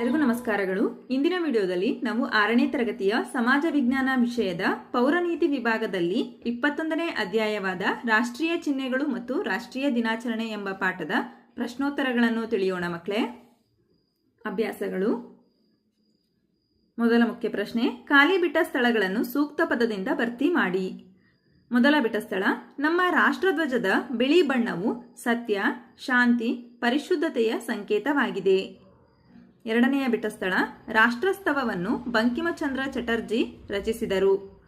ಎಲ್ಲರಿಗೂ ನಮಸ್ಕಾರಗಳು. ಇಂದಿನ ವಿಡಿಯೋದಲ್ಲಿ ನಾವು ಆರನೇ ತರಗತಿಯ ಸಮಾಜ ವಿಜ್ಞಾನ ವಿಷಯದ ಪೌರನೀತಿ ವಿಭಾಗದಲ್ಲಿ ಇಪ್ಪತ್ತೊಂದನೇ ಅಧ್ಯಾಯವಾದ ರಾಷ್ಟ್ರೀಯ ಚಿಹ್ನೆಗಳು ಮತ್ತು ರಾಷ್ಟ್ರೀಯ ದಿನಾಚರಣೆ ಎಂಬ ಪಾಠದ ಪ್ರಶ್ನೋತ್ತರಗಳನ್ನು ತಿಳಿಯೋಣ ಮಕ್ಕಳೇ. ಅಭ್ಯಾಸಗಳು. ಮೊದಲ ಮುಖ್ಯ ಪ್ರಶ್ನೆ, ಖಾಲಿ ಬಿಟ್ಟ ಸ್ಥಳಗಳನ್ನು ಸೂಕ್ತ ಪದದಿಂದ ಭರ್ತಿ ಮಾಡಿ. ಮೊದಲ ಬಿಟ್ಟ ಸ್ಥಳ, ನಮ್ಮ ರಾಷ್ಟ್ರಧ್ವಜದ ಬಿಳಿ ಬಣ್ಣವು ಸತ್ಯ, ಶಾಂತಿ, ಪರಿಶುದ್ಧತೆಯ ಸಂಕೇತವಾಗಿದೆ. ಎರಡನೆಯ ಬಿಟಸ್ಥಳ ಸ್ಥಳ, ರಾಷ್ಟ್ರಸ್ತವವನ್ನು ಬಂಕಿಮಚಂದ್ರ ಚಟರ್ಜಿ ರಚಿಸಿದರು.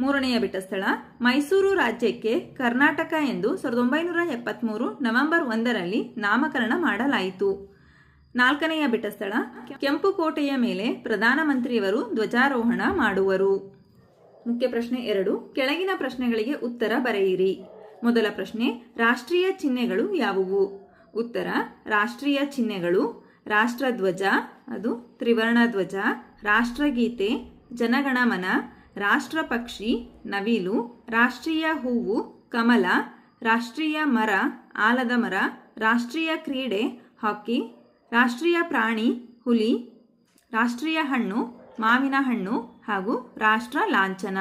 ಮೂರನೆಯ ಬಿಟಸ್ಥಳ ಮೈಸೂರು ರಾಜ್ಯಕ್ಕೆ ಕರ್ನಾಟಕ ಎಂದು ಸಾವಿರದ ಒಂಬೈನೂರ ಎಪ್ಪತ್ಮೂರು ನವೆಂಬರ್ ಒಂದರಲ್ಲಿ ನಾಮಕರಣ ಮಾಡಲಾಯಿತು. ನಾಲ್ಕನೆಯ ಬಿಟಸ್ಥಳ ಕೆಂಪುಕೋಟೆಯ ಕೆಂಪು ಕೋಟೆಯ ಮೇಲೆ ಪ್ರಧಾನಮಂತ್ರಿಯವರು ಧ್ವಜಾರೋಹಣ ಮಾಡುವರು. ಮುಖ್ಯ ಪ್ರಶ್ನೆ ಎರಡು, ಕೆಳಗಿನ ಪ್ರಶ್ನೆಗಳಿಗೆ ಉತ್ತರ ಬರೆಯಿರಿ. ಮೊದಲ ಪ್ರಶ್ನೆ, ರಾಷ್ಟ್ರೀಯ ಚಿಹ್ನೆಗಳು ಯಾವುವು? ಉತ್ತರ, ರಾಷ್ಟ್ರೀಯ ಚಿಹ್ನೆಗಳು ರಾಷ್ಟ್ರಧ್ವಜ, ಅದು ತ್ರಿವರ್ಣ ಧ್ವಜ ರಾಷ್ಟ್ರಗೀತೆ, ಜನಗಣಮನ ರಾಷ್ಟ್ರ ಪಕ್ಷಿ ನವಿಲು, ರಾಷ್ಟ್ರೀಯ ಹೂವು, ಕಮಲ, ರಾಷ್ಟ್ರೀಯ ಮರ, ಆಲದ ಮರ, ರಾಷ್ಟ್ರೀಯ ಕ್ರೀಡೆ, ಹಾಕಿ, ರಾಷ್ಟ್ರೀಯ ಪ್ರಾಣಿ, ಹುಲಿ, ರಾಷ್ಟ್ರೀಯ ಹಣ್ಣು, ಮಾವಿನ ಹಣ್ಣು ಹಾಗೂ ರಾಷ್ಟ್ರ ಲಾಂಛನ.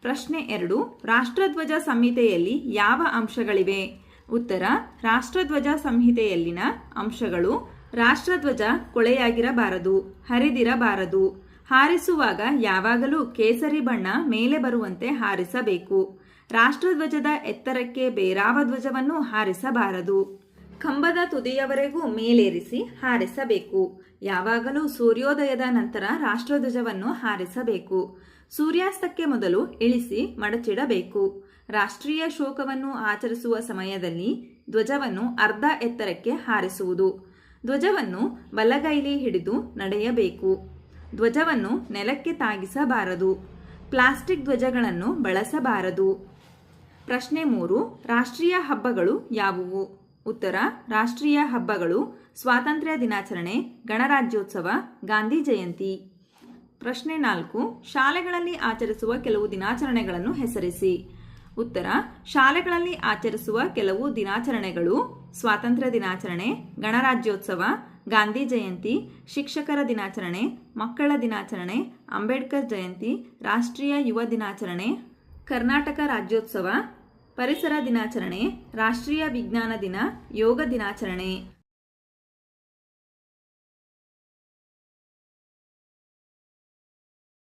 ಪ್ರಶ್ನೆ ಎರಡು, ರಾಷ್ಟ್ರಧ್ವಜ ಸಂಹಿತೆಯಲ್ಲಿ ಯಾವ ಅಂಶಗಳಿವೆ? ಉತ್ತರ, ರಾಷ್ಟ್ರಧ್ವಜ ಸಂಹಿತೆಯಲ್ಲಿನ ಅಂಶಗಳು ರಾಷ್ಟ್ರಧ್ವಜ ಕೊಳೆಯಾಗಿರಬಾರದು, ಹರಿದಿರಬಾರದು. ಹಾರಿಸುವಾಗ ಯಾವಾಗಲೂ ಕೇಸರಿ ಬಣ್ಣ ಮೇಲೆ ಬರುವಂತೆ ಹಾರಿಸಬೇಕು. ರಾಷ್ಟ್ರಧ್ವಜದ ಎತ್ತರಕ್ಕೆ ಬೇರಾವ ಧ್ವಜವನ್ನು ಹಾರಿಸಬಾರದು. ಕಂಬದ ತುದಿಯವರೆಗೂ ಮೇಲೇರಿಸಿ ಹಾರಿಸಬೇಕು. ಯಾವಾಗಲೂ ಸೂರ್ಯೋದಯದ ನಂತರ ರಾಷ್ಟ್ರಧ್ವಜವನ್ನು ಹಾರಿಸಬೇಕು. ಸೂರ್ಯಾಸ್ತಕ್ಕೆ ಮೊದಲು ಇಳಿಸಿ ಮಡಚಿಡಬೇಕು. ರಾಷ್ಟ್ರೀಯ ಶೋಕವನ್ನು ಆಚರಿಸುವ ಸಮಯದಲ್ಲಿ ಧ್ವಜವನ್ನು ಅರ್ಧ ಎತ್ತರಕ್ಕೆ ಹಾರಿಸುವುದು. ಧ್ವಜವನ್ನು ಬಲಗೈಲಿ ಹಿಡಿದು ನಡೆಯಬೇಕು. ಧ್ವಜವನ್ನು ನೆಲಕ್ಕೆ ತಾಗಿಸಬಾರದು. ಪ್ಲಾಸ್ಟಿಕ್ ಧ್ವಜಗಳನ್ನು ಬಳಸಬಾರದು. ಪ್ರಶ್ನೆ ಮೂರು, ರಾಷ್ಟ್ರೀಯ ಹಬ್ಬಗಳು ಯಾವುವು? ಉತ್ತರ, ರಾಷ್ಟ್ರೀಯ ಹಬ್ಬಗಳು ಸ್ವಾತಂತ್ರ್ಯ ದಿನಾಚರಣೆ, ಗಣರಾಜ್ಯೋತ್ಸವ, ಗಾಂಧಿ ಜಯಂತಿ. ಪ್ರಶ್ನೆ ನಾಲ್ಕು, ಶಾಲೆಗಳಲ್ಲಿ ಆಚರಿಸುವ ಕೆಲವು ದಿನಾಚರಣೆಗಳನ್ನು ಹೆಸರಿಸಿ. ಉತ್ತರ, ಶಾಲೆಗಳಲ್ಲಿ ಆಚರಿಸುವ ಕೆಲವು ದಿನಾಚರಣೆಗಳು ಸ್ವಾತಂತ್ರ್ಯ ದಿನಾಚರಣೆ, ಗಣರಾಜ್ಯೋತ್ಸವ, ಗಾಂಧಿ ಜಯಂತಿ, ಶಿಕ್ಷಕರ ದಿನಾಚರಣೆ, ಮಕ್ಕಳ ದಿನಾಚರಣೆ, ಅಂಬೇಡ್ಕರ್ ಜಯಂತಿ, ರಾಷ್ಟ್ರೀಯ ಯುವ ದಿನಾಚರಣೆ, ಕರ್ನಾಟಕ ರಾಜ್ಯೋತ್ಸವ, ಪರಿಸರ ದಿನಾಚರಣೆ, ರಾಷ್ಟ್ರೀಯ ವಿಜ್ಞಾನ ದಿನ, ಯೋಗ ದಿನಾಚರಣೆ.